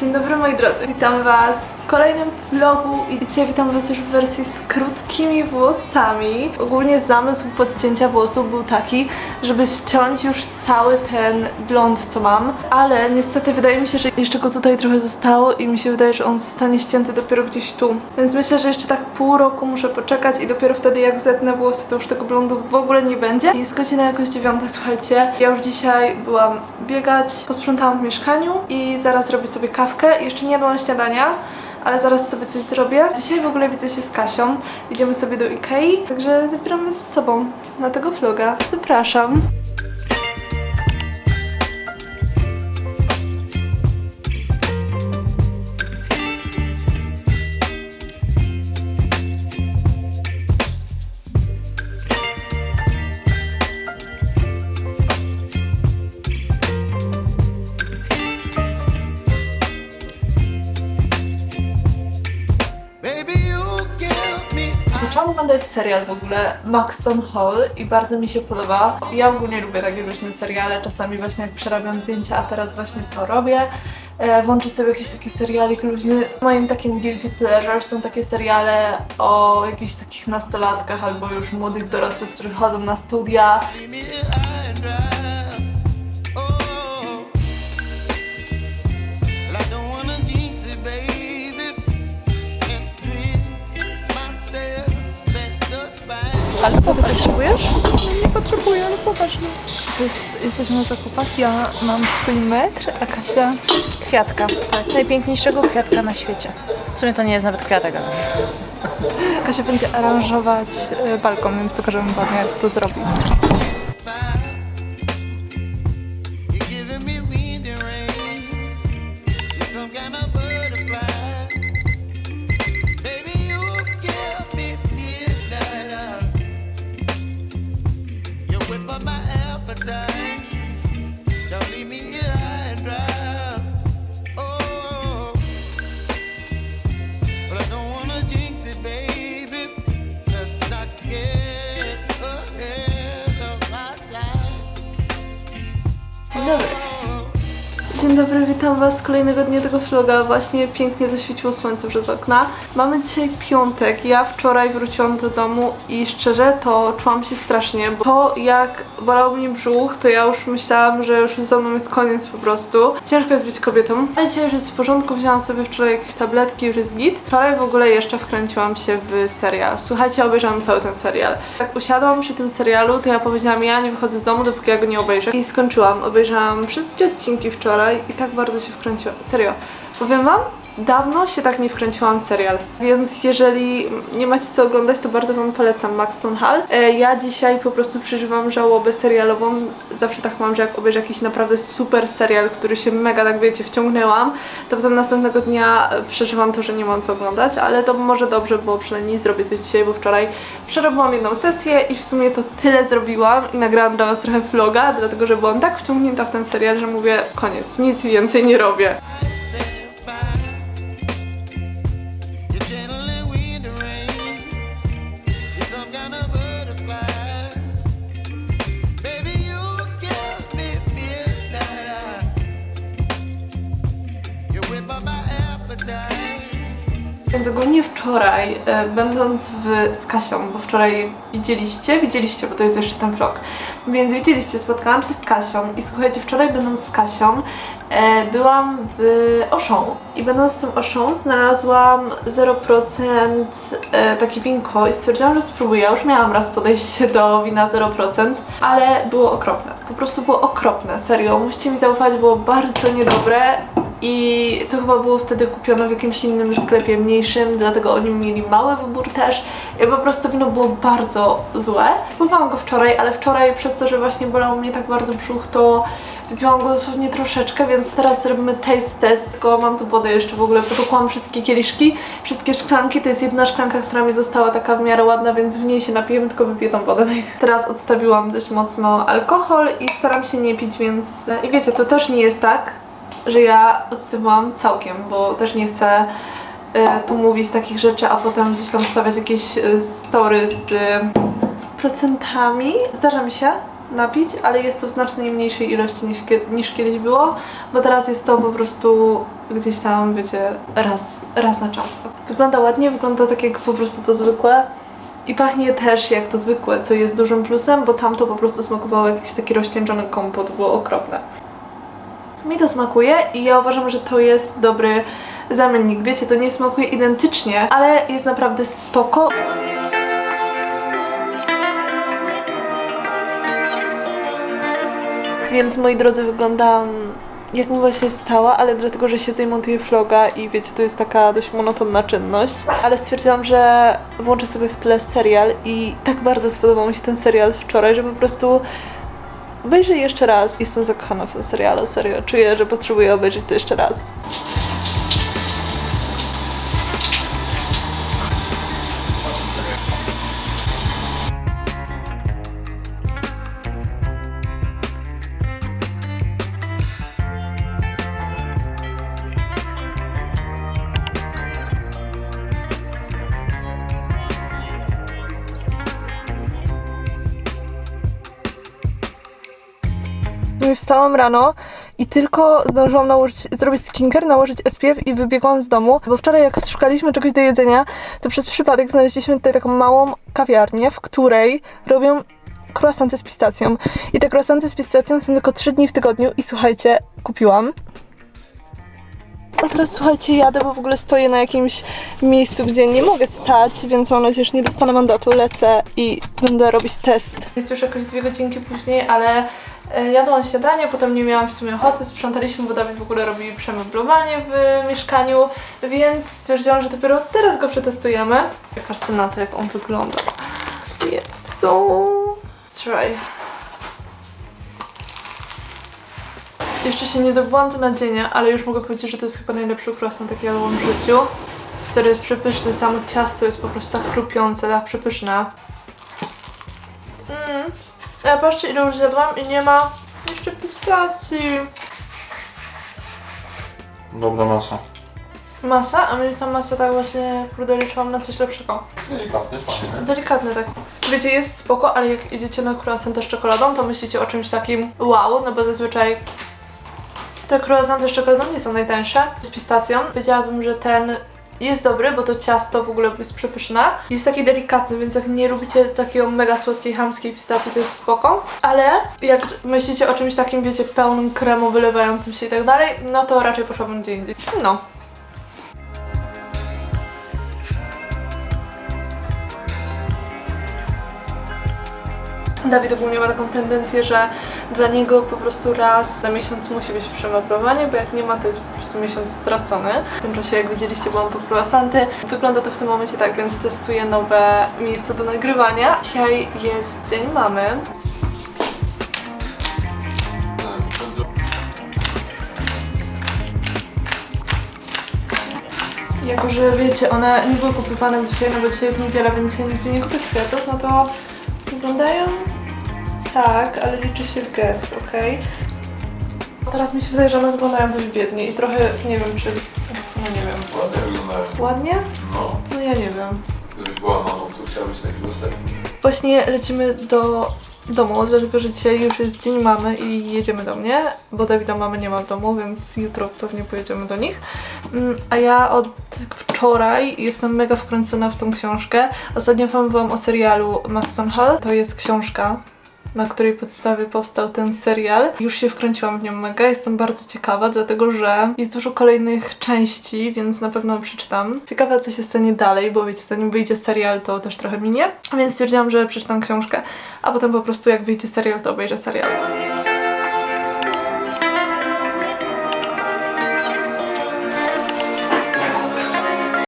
Dzień dobry moi drodzy, witam was kolejnym vlogu i dzisiaj witam was już w wersji z krótkimi włosami. Ogólnie zamysł podcięcia włosów był taki, żeby ściąć już cały ten blond co mam, ale niestety wydaje mi się, że jeszcze go tutaj trochę zostało i mi się wydaje, że on zostanie ścięty dopiero gdzieś tu. Więc myślę, że jeszcze tak pół roku muszę poczekać i dopiero wtedy jak zetnę włosy, to już tego blondu w ogóle nie będzie. Jest godzina jakoś dziewiąta, słuchajcie. Ja już dzisiaj byłam biegać, posprzątałam w mieszkaniu i zaraz robię sobie kawkę. Jeszcze nie jadłam śniadania, ale zaraz sobie coś zrobię. Dzisiaj w ogóle widzę się z Kasią. Idziemy sobie do Ikei, także zabieramy ze sobą na tego vloga. Zapraszam. Oglądać serial w ogóle Maxton Hall i bardzo mi się podoba. Ja ogólnie lubię takie różne seriale, czasami właśnie jak przerabiam zdjęcia, a teraz właśnie to robię. E, włączyć sobie jakiś taki serialik luźny. Moim takim guilty pleasure są takie seriale o jakichś takich nastolatkach albo już młodych dorosłych, którzy chodzą na studia. Ale co ty potrzebujesz? Nie potrzebuję, ale no. To jest, jesteśmy na zakupach, ja mam swój metr, a Kasia Kwiatka. Tak, najpiękniejszego kwiatka na świecie. W sumie to nie jest nawet kwiatek, ale... Kasia będzie aranżować e, balkon, więc pokażemy wam jak to zrobi. You're giving me wind and rain. You're some kind of witam was kolejnego dnia tego vloga. Właśnie pięknie zaświeciło słońce przez okna. Mamy dzisiaj piątek. Ja wczoraj wróciłam do domu i szczerze to czułam się strasznie, bo to jak bolał mnie brzuch, to ja już myślałam, że już ze mną jest koniec po prostu. Ciężko jest być kobietą. Ale dzisiaj już jest w porządku, wzięłam sobie wczoraj jakieś tabletki, już jest git. Wczoraj w ogóle jeszcze wkręciłam się w serial. Słuchajcie, obejrzałam cały ten serial. Jak usiadłam przy tym serialu, to ja powiedziałam, ja nie wychodzę z domu, dopóki ja go nie obejrzę. I skończyłam. Obejrzałam wszystkie odcinki wczoraj i tak bardzo się wkręciłam. Serio. Powiem wam, dawno się tak nie wkręciłam w serial. Więc jeżeli nie macie co oglądać, to bardzo wam polecam Maxton Hall. E, ja dzisiaj po prostu przeżywam żałobę serialową. Zawsze tak mam, że jak obejrzę jakiś naprawdę super serial, który się mega, tak wiecie, wciągnęłam, to potem następnego dnia przeżywam to, że nie mam co oglądać, ale to może dobrze, bo przynajmniej zrobię coś dzisiaj, bo wczoraj przerobiłam jedną sesję i w sumie to tyle zrobiłam i nagrałam dla was trochę vloga, dlatego że byłam tak wciągnięta w ten serial, że mówię koniec, nic więcej nie robię. Więc ogólnie wczoraj, e, będąc w, z Kasią, bo wczoraj widzieliście, widzieliście, bo to jest jeszcze ten vlog, więc widzieliście, spotkałam się z Kasią i słuchajcie, wczoraj będąc z Kasią, e, byłam w Auchan i będąc w tym Auchan znalazłam 0% e, takie winko i stwierdziłam, że spróbuję. Ja już miałam raz podejście do wina 0%, ale było okropne. Po prostu było okropne, serio. Musicie mi zaufać, było bardzo niedobre i to chyba było wtedy kupione w jakimś innym sklepie mniejszym, dlatego oni mieli mały wybór też. I po prostu wino było bardzo złe. Kupowałam go wczoraj, ale wczoraj przez to, że właśnie bolał mnie tak bardzo brzuch, to wypiłam go dosłownie troszeczkę, więc teraz zrobimy taste test, tylko mam tu wodę jeszcze w ogóle, potłukłam wszystkie kieliszki, wszystkie szklanki, to jest jedna szklanka, która mi została taka w miarę ładna, więc w niej się napijemy, tylko wypiję tą wodę. Teraz odstawiłam dość mocno alkohol i staram się nie pić, więc... I wiecie, to też nie jest tak, że ja odstawiłam całkiem, bo też nie chcę e, tu mówić takich rzeczy, a potem gdzieś tam stawiać jakieś e, story z e, procentami. Zdarza mi się, napić, ale jest to w znacznie mniejszej ilości niż, niż kiedyś było, bo teraz jest to po prostu gdzieś tam, wiecie, raz, raz na czas. Wygląda ładnie, wygląda tak jak po prostu to zwykłe. I pachnie też jak to zwykłe, co jest dużym plusem, bo tamto po prostu smakowało jak jakiś taki rozcieńczony kompot, było okropne. Mi to smakuje i ja uważam, że to jest dobry zamiennik. Wiecie, to nie smakuje identycznie, ale jest naprawdę spoko. Więc moi drodzy, wyglądam jakbym właśnie wstała, ale dlatego, że siedzę i montuję vloga i wiecie, to jest taka dość monotonna czynność. Ale stwierdziłam, że włączę sobie w tle serial i tak bardzo spodobał mi się ten serial wczoraj, że po prostu obejrzę jeszcze raz. Jestem zakochana w tym serialu, serio. Czuję, że potrzebuję obejrzeć to jeszcze raz. Wstałam rano i tylko zdążyłam nałożyć, zrobić skincare, nałożyć SPF i wybiegłam z domu, bo wczoraj jak szukaliśmy czegoś do jedzenia, to przez przypadek znaleźliśmy tutaj taką małą kawiarnię, w której robią croissanty z pistacją. I te croissanty z pistacją są tylko 3 dni w tygodniu i słuchajcie, kupiłam. A teraz słuchajcie, jadę, bo w ogóle stoję na jakimś miejscu, gdzie nie mogę stać, więc mam nadzieję, że nie dostanę mandatu. Lecę i będę robić test. Jest już jakoś dwie godzinki później, ale jadłam śniadanie, potem nie miałam w sumie ochoty, sprzątaliśmy, bo Dawid w ogóle robi przemeblowanie w mieszkaniu, więc stwierdziłam, że dopiero teraz go przetestujemy. Patrzcie na to, jak on wygląda. Jezu. Try. Jeszcze się nie dobyłam do nadzienia, ale już mogę powiedzieć, że to jest chyba najlepszy croissant, jaki jadłam w życiu. Serio jest przepyszny, samo ciasto jest po prostu tak chrupiące, tak przepyszne. Mm. Ale patrzcie ile już zjadłam i nie ma jeszcze pistacji. Dobra masa. Masa, a mnie ta masa tak właśnie, kurde, liczyłam na coś lepszego. Delikatnie, fajnie. Delikatne tak. Wiecie, jest spoko, ale jak idziecie na croissanty z czekoladą, to myślicie o czymś takim wow, no bo zazwyczaj te croissanty z czekoladą nie są najtańsze. Z pistacją powiedziałabym, że ten jest dobry, bo to ciasto w ogóle jest przepyszne. Jest taki delikatny, więc jak nie lubicie takiego mega słodkiej, hamskiej pistacji, to jest spoko. Ale jak myślicie o czymś takim, wiecie, pełnym kremu wylewającym się i tak dalej, no to raczej poszłabym gdzie indziej. No. Dawid ogólnie ma taką tendencję, że dla niego po prostu raz na miesiąc musi być przemeblowanie, bo jak nie ma, to jest miesiąc stracony. W tym czasie, jak widzieliście, byłam po croissanty. Wygląda to w tym momencie tak, więc testuję nowe miejsce do nagrywania. Dzisiaj jest Dzień Mamy. Jako, że wiecie, one nie były kupowane dzisiaj, no bo dzisiaj jest niedziela, więc ja nigdzie nie kupię kwiatów, no to wyglądają tak, ale liczy się gest, ok? Teraz mi się wydaje, że one wyglądają dość biednie i trochę nie wiem, czy... No nie wiem. Ładnie wyglądają. Ładnie? No. No ja nie wiem. Gdybyś była mamą, to chciałabyś takiego serii. Właśnie lecimy do domu, dlatego że dzisiaj już jest dzień mamy i jedziemy do mnie, bo Dawida mamy nie ma w domu, więc jutro pewnie pojedziemy do nich. Mm, A ja od wczoraj jestem mega wkręcona w tą książkę. Ostatnio wam mówiłam o serialu Maxton Hall. To jest książka na której podstawie powstał ten serial. Już się wkręciłam w nią mega, jestem bardzo ciekawa, dlatego że jest dużo kolejnych części, więc na pewno przeczytam. Ciekawa, co się stanie dalej, bo wiecie, zanim wyjdzie serial, to też trochę minie. Więc stwierdziłam, że przeczytam książkę, a potem po prostu jak wyjdzie serial, to obejrzę serial.